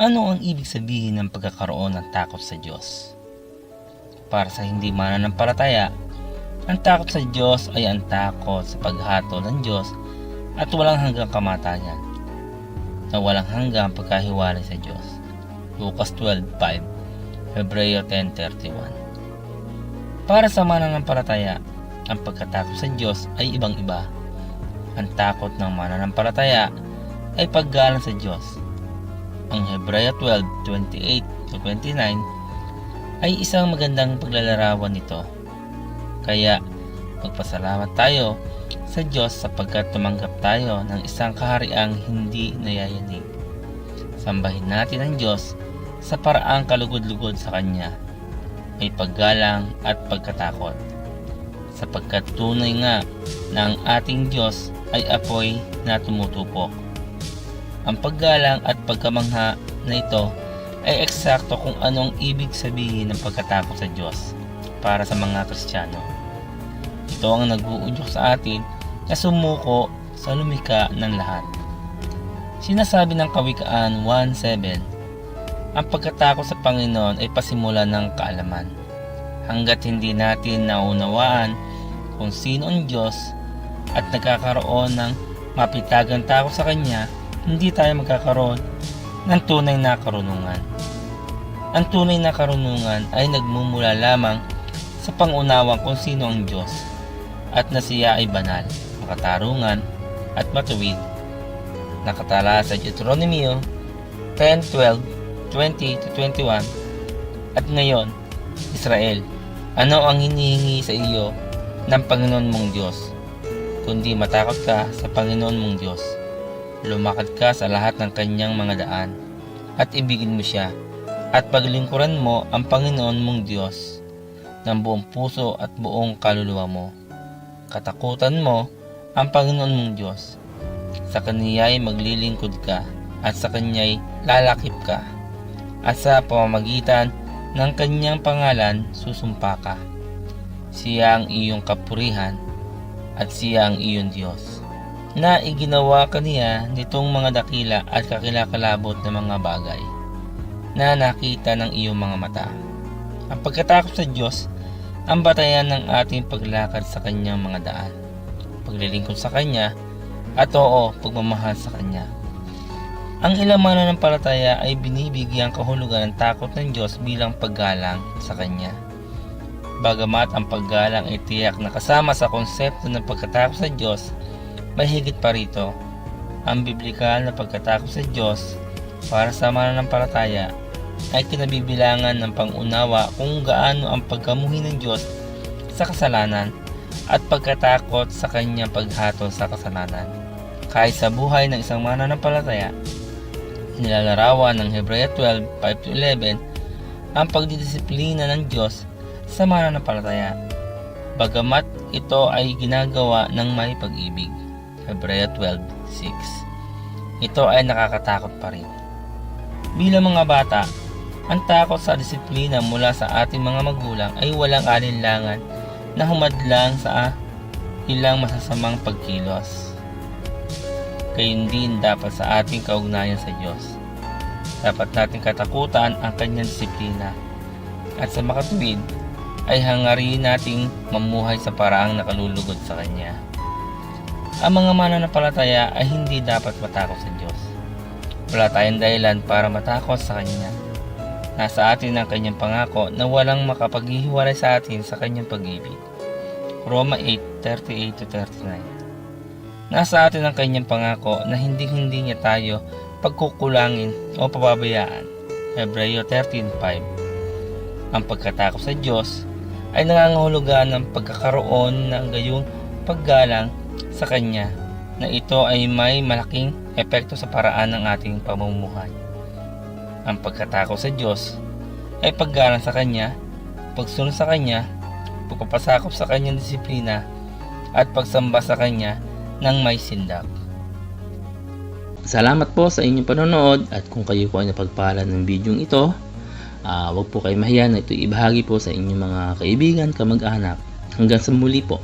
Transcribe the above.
Ano ang ibig sabihin ng pagkakaroon ng takot sa Diyos? Para sa hindi mananampalataya, ang takot sa Diyos ay ang takot sa paghatol ng Diyos at walang hanggang kamatayan na walang hanggang pagkahiwalay sa Diyos. Lucas 12.5 Hebreo 10.31 Para sa mananampalataya, ang pagkatakot sa Diyos ay ibang-iba. Ang takot ng mananampalataya ay paggalang sa Diyos. Ang Hebreo 12.28-29 ay isang magandang paglalarawan nito. Kaya magpasalamat tayo sa Diyos sapagkat tumanggap tayo ng isang kahariang hindi nayayanig. Sambahin natin ang Diyos sa paraang kalugod-lugod sa Kanya. May paggalang at pagkatakot. Sapagkat tunay nga na ang ating Diyos ay apoy na tumutupok. Ang paggalang at pagkamangha na ito ay eksakto kung anong ibig sabihin ng pagkatakot sa Diyos para sa mga Kristiyano. Ito ang nag-uudyok sa atin na sumuko sa lumika ng lahat. Sinasabi ng Kawikaan 1.7, ang pagkatakot sa Panginoon ay pasimula ng kaalaman. Hanggat hindi natin naunawaan kung sino ang Diyos at nagkakaroon ng mapitagang takot sa Kanya, hindi tayo magkakaroon ng tunay na karunungan. Ang tunay na karunungan ay nagmumula lamang sa pangunawa kung sino ang Diyos at na siya ay banal, makatarungan at matuwid. Nakatala sa Deuteronomio 10, 12, 20-21 At ngayon, Israel, ano ang hinihingi sa iyo ng Panginoon mong Diyos? Kundi matakot ka sa Panginoon mong Diyos lumakad ka sa lahat ng kanyang mga daan at ibigin mo siya at paglingkuran mo ang Panginoon mong Diyos ng buong puso at buong kaluluwa mo. Katakutan mo ang Panginoon mong Diyos. Sa Kaniya'y maglilingkod ka at sa Kanya'y lalakip ka at sa pamamagitan ng Kanyang pangalan susumpa ka. Siya ang iyong kapurihan at siya ang iyong Diyos na iginawa kaniya nitong mga dakila at kakilakalabot na mga bagay na nakita ng iyong mga mata. Ang pagkatakot sa Diyos ang batayan ng ating paglakad sa kanyang mga daan, paglilingkod sa kanya, at oo, pagmamahal sa kanya. Ang ilang mananampalataya ay binibigyang kahulugan ng takot ng Diyos bilang paggalang sa kanya. Bagamat ang paggalang ay tiyak na kasama sa konsepto ng pagkatakot sa Diyos, Mahigit pa rito, ang biblikal na pagkatakot sa Diyos para sa mananampalataya ay kinabibilangan ng pangunawa kung gaano ang pagkamuhi ng Diyos sa kasalanan at pagkatakot sa kanyang paghatol sa kasalanan. Kahit sa buhay ng isang mananampalataya, nilalarawan ng Hebrea 12, 5-11 ang pagdidisiplina ng Diyos sa mananampalataya. Bagamat ito ay ginagawa ng may pag-ibig. Hebrea 12.6 Ito ay nakakatakot pa rin. Bilang mga bata, ang takot sa disiplina mula sa ating mga magulang ay walang alinlangan na humadlang sa ilang masasamang pagkilos. Gayun din dapat sa ating kaugnayan sa Diyos. Dapat nating katakutan ang kanyang disiplina at sa makatuwid ay hangarin nating mamuhay sa paraang nakalulugod sa Kanya. Ang mga mananampalataya ay hindi dapat matakot sa Diyos. Wala tayong dahilan para matakot sa Kanya. Nasa atin ang Kanyang pangako na walang makapaghihiwalay sa atin sa Kanyang pag-ibig. Roma 8:38-39 Nasa atin ang Kanyang pangako na hindi-hindi niya tayo pagkukulangin o pababayaan. Hebreo 13:5 Ang pagkatakot sa Diyos ay nangangahulugan ng pagkakaroon ng gayong paggalang sa Kanya na ito ay may malaking epekto sa paraan ng ating pamumuhay. Ang pagkatakot sa Diyos ay paggalang sa Kanya, pagsunod sa Kanya, pagpapasakop sa Kanyang disiplina, at pagsamba sa Kanya ng may sindak. Salamat po sa inyong panonood at kung kayo po ay napagpala ng video ito, uh, huwag po kayo mahiya na ito ibahagi po sa inyong mga kaibigan, kamag-anak. Hanggang sa muli po.